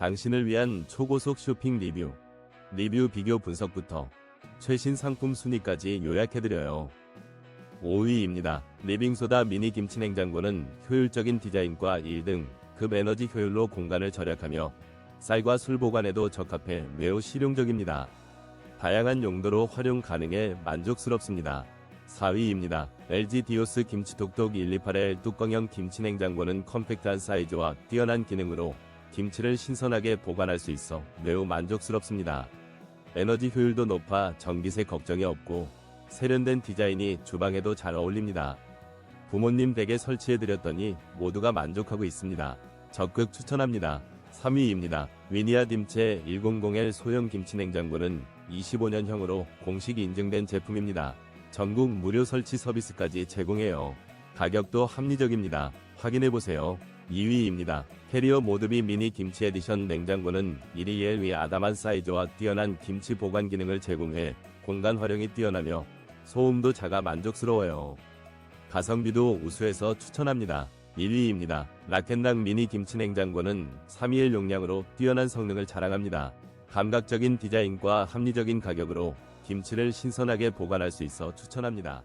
당신을 위한 초고속 쇼핑 리뷰, 리뷰 비교 분석부터 최신 상품 순위까지 요약해드려요. 5위입니다. 리빙소다 미니 김치 냉장고는 효율적인 디자인과 1등 급 에너지 효율로 공간을 절약하며 쌀과 술 보관에도 적합해 매우 실용적입니다. 다양한 용도로 활용 가능해 만족스럽습니다. 4위입니다. LG 디오스 김치톡톡 128L 뚜껑형 김치 냉장고는 컴팩트한 사이즈와 뛰어난 기능으로 김치를 신선하게 보관할 수 있어 매우 만족스럽습니다. 에너지 효율도 높아 전기세 걱정이 없고 세련된 디자인이 주방에도 잘 어울립니다. 부모님 댁에 설치해드렸더니 모두가 만족하고 있습니다. 적극 추천합니다. 3위입니다. 위니아 딤체 100L 소형 김치 냉장고는 25년형으로 공식 인증된 제품입니다. 전국 무료 설치 서비스까지 제공해요. 가격도 합리적입니다. 확인해보세요. 2위입니다. 캐리어 모드비 미니 김치 에디션 냉장고는 1위에 위 아담한 사이즈와 뛰어난 김치 보관 기능을 제공해 공간 활용이 뛰어나며 소음도 작아 만족스러워요. 가성비도 우수해서 추천합니다. 1위입니다. 라켓락 미니 김치 냉장고는 3위의 용량으로 뛰어난 성능을 자랑합니다. 감각적인 디자인과 합리적인 가격으로 김치를 신선하게 보관할 수 있어 추천합니다.